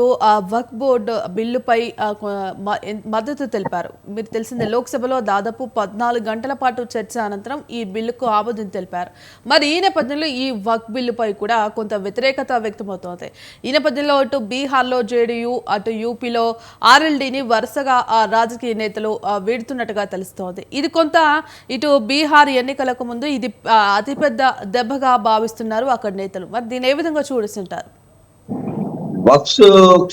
అంటూ ఆ బోర్డు బిల్లుపై మ- మద్దతు తెలిపారు. మీరు తెలిసిందే లోక్సభలో దాదాపు పద్నాలుగు గంటల పాటు చర్చ అనంతరం ఈ బిల్లుకు ఆమోదం తెలిపారు. మరి ఈ నేపథ్యంలో ఈ వర్క్ బిల్లుపై కూడా కొంత వ్యతిరేకత వ్యక్తమవుతోంది. ఈ నేపథ్యంలో అటు బీహార్లో జేడీయూ అటు యూపీలో ఆర్ఎల్డీని వరుసగా ఆ రాజకీయ నేతలు వీడుతున్నట్టుగా తెలుస్తోంది. ఇది కొంత ఇటు బీహార్ ఎన్నికలకు ముందు ఇది అతిపెద్ద దెబ్బగా భావిస్తున్నారు అక్కడ నేతలు. మరి దీన్ని ఏ విధంగా చూడుస్తుంటారు వక్స్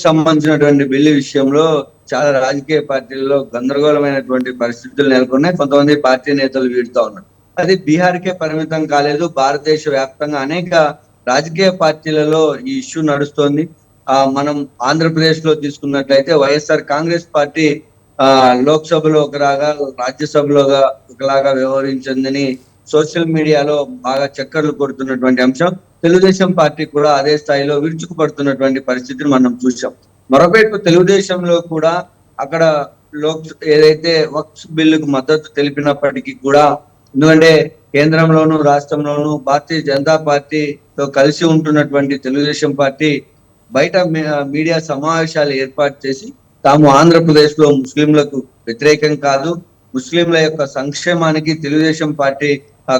సంబంధించినటువంటి బిల్లు విషయంలో చాలా రాజకీయ పార్టీల్లో గందరగోళమైనటువంటి పరిస్థితులు నెలకొన్నాయి. కొంతమంది పార్టీ నేతలు వీడుతా ఉన్నారు. అది బీహార్కే పరిమితం కాలేదు. భారతదేశ వ్యాప్తంగా అనేక రాజకీయ పార్టీలలో ఈ ఇష్యూ నడుస్తోంది. ఆ మనం ఆంధ్రప్రదేశ్లో తీసుకున్నట్లయితే వైఎస్ఆర్ కాంగ్రెస్ పార్టీ ఆ లోక్సభలో ఒకలాగా రాజ్యసభలోగా ఒకలాగా వ్యవహరించిందని సోషల్ మీడియాలో బాగా చక్కర్లు కొడుతున్నటువంటి అంశం. తెలుగుదేశం పార్టీ కూడా అదే స్థాయిలో విరుచుకుపడుతున్నటువంటి పరిస్థితిని మనం చూసాం మరోవైపు తెలుగుదేశంలో కూడా అక్కడ లోక్ ఏదైతే వక్స్ బిల్లుకు మద్దతు తెలిపినప్పటికీ కూడా ఎందుకంటే కేంద్రంలోను రాష్ట్రంలోను భారతీయ జనతా పార్టీతో కలిసి ఉంటున్నటువంటి తెలుగుదేశం పార్టీ బయట మీడియా సమావేశాలు ఏర్పాటు చేసి తాము ఆంధ్రప్రదేశ్లో ముస్లింలకు వ్యతిరేకం కాదు ముస్లింల యొక్క సంక్షేమానికి తెలుగుదేశం పార్టీ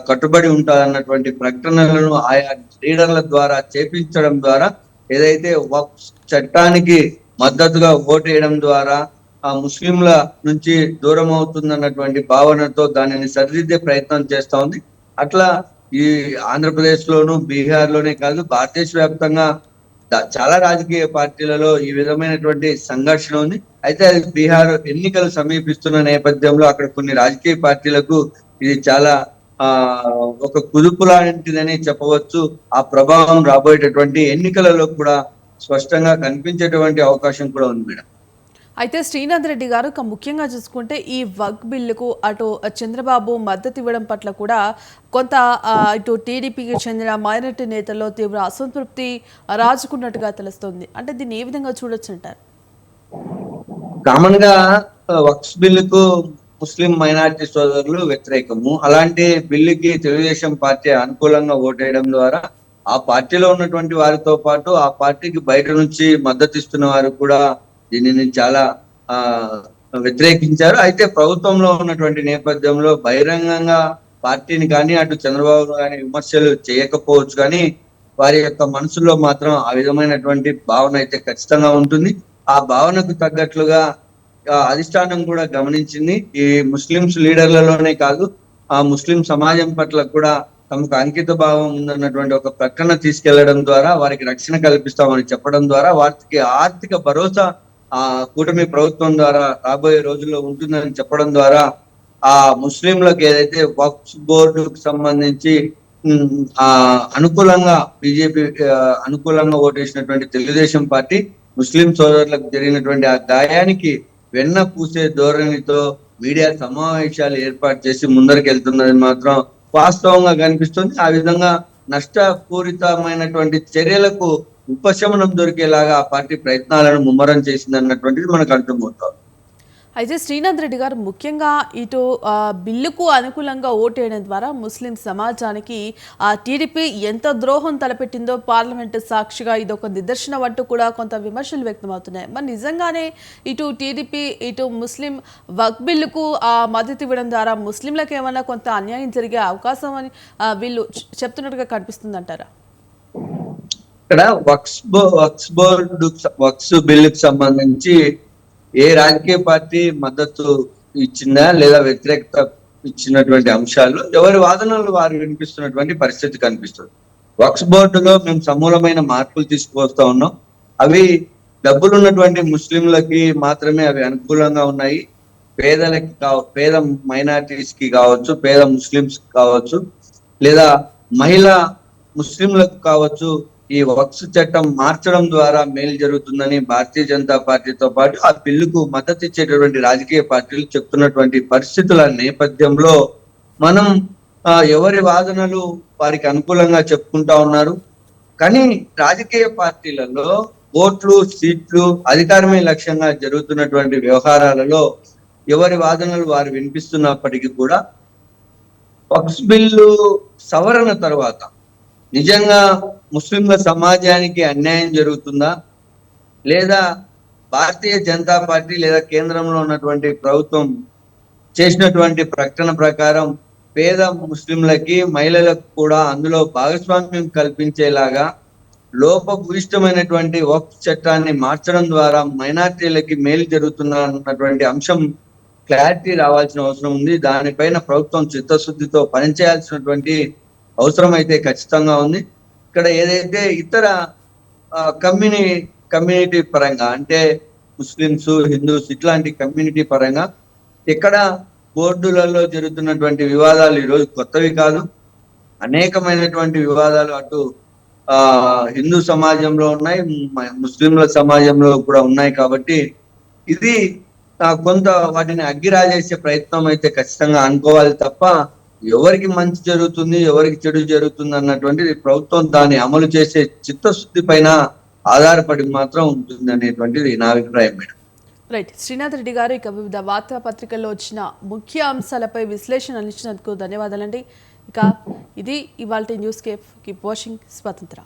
కట్టుబడి ఉంటారన్నటువంటి ప్రకటనలను ఆయా లీడర్ల ద్వారా చేపించడం ద్వారా ఏదైతే చట్టానికి మద్దతుగా ఓటేయడం ద్వారా ఆ ముస్లింల నుంచి దూరం అవుతుందన్నటువంటి భావనతో దానిని సరిదిద్దే ప్రయత్నం చేస్తా ఉంది. అట్లా ఈ ఆంధ్రప్రదేశ్ లోను బీహార్లోనే కాదు భారతదేశ వ్యాప్తంగా చాలా రాజకీయ పార్టీలలో ఈ విధమైనటువంటి సంఘర్షణ ఉంది. అయితే అది బీహార్ ఎన్నికలు సమీపిస్తున్న నేపథ్యంలో అక్కడ కొన్ని రాజకీయ పార్టీలకు ఇది చాలా ఆ ఒక కుదుపు లాంటిదని చెప్పవచ్చు. ఆ ప్రభావం రాబోయేటటువంటి ఎన్నికలలో కూడా స్పష్టంగా కనిపించేటువంటి అవకాశం కూడా ఉంది మేడం. అయితే శ్రీనాథ్ రెడ్డి గారు ఇక ముఖ్యంగా చూసుకుంటే ఈ వక్ బిల్లుకు అటు చంద్రబాబు మద్దతు ఇవ్వడం పట్ల కూడా కొంత ఇటు టీడీపీకి చెందిన మైనారిటీ నేతల్లో తీవ్ర అసంతృప్తి రాజుకున్నట్టుగా తెలుస్తుంది. అంటే దీన్ని ఏ విధంగా చూడొచ్చు అంటారు కామన్గా వక్స్ బిల్లుకు ముస్లిం మైనారిటీ సోదరులు వ్యతిరేకము. అలాంటి బిల్లుకి తెలుగుదేశం పార్టీ అనుకూలంగా ఓటేయడం ద్వారా ఆ పార్టీలో ఉన్నటువంటి వారితో పాటు ఆ పార్టీకి బయట నుంచి మద్దతు ఇస్తున్న వారు కూడా దీనిని చాలా ఆ వ్యతిరేకించారు. అయితే ప్రభుత్వంలో ఉన్నటువంటి నేపథ్యంలో బహిరంగంగా పార్టీని కానీ అటు చంద్రబాబు కానీ విమర్శలు చేయకపోవచ్చు కానీ వారి యొక్క మనసులో మాత్రం ఆ విధమైనటువంటి భావన అయితే ఖచ్చితంగా ఉంటుంది. ఆ భావనకు తగ్గట్లుగా అధిష్టానం కూడా గమనించింది. ఈ ముస్లింస్ లీడర్లలోనే కాదు ఆ ముస్లిం సమాజం పట్ల కూడా తమకు అంకిత భావం ఉందన్నటువంటి ఒక ప్రకటన తీసుకెళ్ళడం ద్వారా వారికి రక్షణ కల్పిస్తామని చెప్పడం ద్వారా వారికి ఆర్థిక భరోసా ఆ కూటమి ప్రభుత్వం ద్వారా రాబోయే రోజుల్లో ఉంటుందని చెప్పడం ద్వారా ఆ ముస్లింలకు ఏదైతే వక్ఫ్ బోర్డుకు సంబంధించి ఆ అనుకూలంగా బీజేపీ అనుకూలంగా ఓటేసినటువంటి తెలుగుదేశం పార్టీ ముస్లిం సోదరులకు జరిగినటువంటి ఆ గాయానికి వెన్న పూసే ధోరణితో మీడియా సమావేశాలు ఏర్పాటు చేసి ముందరికి వెళ్తున్నది మాత్రం వాస్తవంగా కనిపిస్తుంది. ఆ విధంగా నష్టపూరితమైనటువంటి చర్యలకు ఉపశమనం దొరికేలాగా ఆ పార్టీ ప్రయత్నాలను ముమ్మరం చేసింది అన్నటువంటిది మనకు అర్థమవుతుంది. అయితే శ్రీనాథ్ రెడ్డి గారు ముఖ్యంగా ఇటు బిల్లుకు అనుకూలంగా ఓటేయడం ద్వారా ముస్లిం సమాజానికి ఆ టీడీపీ ఎంత ద్రోహం తలపెట్టిందో పార్లమెంటు సాక్షిగా ఇది ఒక నిదర్శనం అంటూ కూడా కొంత విమర్శలు వ్యక్తమవుతున్నాయి. మరి నిజంగానే ఇటు టీడీపీ ఇటు ముస్లిం వక్ బిల్లుకు ఆ మద్దతు ఇవ్వడం ద్వారా ముస్లింలకు ఏమైనా కొంత అన్యాయం జరిగే అవకాశం అని వీళ్ళు చెప్తున్నట్టుగా కనిపిస్తుందంటారా? ఇక్కడ వక్స్ వక్స్ బోర్డు వక్స్ బిల్లుకు సంబంధించి ఏ రాజకీయ పార్టీ మద్దతు ఇచ్చిందా లేదా వ్యతిరేకత ఇచ్చినటువంటి అంశాలు ఎవరి వాదనలు వారు వినిపిస్తున్నటువంటి పరిస్థితి కనిపిస్తుంది. వక్స్ బోర్డులో మేము సమూలమైన మార్పులు తీసుకువస్తా ఉన్నాం. అవి డబ్బులు ఉన్నటువంటి ముస్లింలకి మాత్రమే అవి అనుకూలంగా ఉన్నాయి. పేదలకి కావ పేద మైనారిటీస్కి కావచ్చు పేద ముస్లింస్ కావచ్చు లేదా మహిళా ముస్లింలకు కావచ్చు ఈ వక్స్ చట్టం మార్చడం ద్వారా మేలు జరుగుతుందని భారతీయ జనతా పార్టీతో పాటు ఆ బిల్లుకు మద్దతు ఇచ్చేటటువంటి రాజకీయ పార్టీలు చెప్తున్నటువంటి పరిస్థితుల నేపథ్యంలో మనం ఆ, ఎవరి వాదనలు వారికి అనుకూలంగా చెప్పుకుంటా ఉన్నారు. కానీ రాజకీయ పార్టీలలో ఓట్లు సీట్లు అధికారమే లక్ష్యంగా జరుగుతున్నటువంటి వ్యవహారాలలో ఎవరి వాదనలు వారు వినిపిస్తున్నప్పటికీ కూడా వక్స్ బిల్లు సవరణ తర్వాత నిజంగా ముస్లింల సమాజానికి అన్యాయం జరుగుతుందా? లేదా భారతీయ జనతా పార్టీ లేదా కేంద్రంలో ఉన్నటువంటి ప్రభుత్వం చేసినటువంటి ప్రకటన ప్రకారం పేద ముస్లింలకి మహిళలకు కూడా అందులో భాగస్వామ్యం కల్పించేలాగా లోపభూయిష్టమైనటువంటి వక్ఫ్ చట్టాన్ని మార్చడం ద్వారా మైనార్టీలకి మేలు జరుగుతున్న అన్నటువంటి అంశం క్లారిటీ రావాల్సిన అవసరం ఉంది. దానిపైన ప్రభుత్వం చిత్తశుద్ధితో పనిచేయాల్సినటువంటి అవసరం అయితే ఖచ్చితంగా ఉంది. ఇక్కడ ఏదైతే ఇతర కమ్యూని కమ్యూనిటీ పరంగా అంటే ముస్లిమ్స్ హిందూస్ ఇట్లాంటి కమ్యూనిటీ పరంగా ఇక్కడ బోర్డులలో జరుగుతున్నటువంటి వివాదాలు ఈరోజు కొత్తవి కాదు. అనేకమైనటువంటి వివాదాలు అటు ఆ హిందూ సమాజంలో ఉన్నాయి ముస్లింల సమాజంలో కూడా ఉన్నాయి కాబట్టి ఇది కొంత వాటిని అగ్గిరాజేసే ప్రయత్నం అయితే ఖచ్చితంగా అనుకోవాలి తప్ప ఎవరికి మంచి జరుగుతుంది ఎవరికి చెడు జరుగుతుంది అన్నటువంటిది ప్రభుత్వం దాన్ని అమలు చేసే చిత్తశుద్ధి పైన ఆధారపడి మాత్రం ఉంటుంది అనేటువంటిది నా అభిప్రాయం మేడం. రైట్. శ్రీనాథ్ రెడ్డి గారు ఇక వివిధ వార్తాపత్రికల్లో వచ్చిన ముఖ్య అంశాలపై విశ్లేషణ అందించినందుకు ధన్యవాదాలండి. ఇక ఇది ఇవాళ న్యూస్ కేప్ కీప్ వాషింగ్ స్వతంత్ర.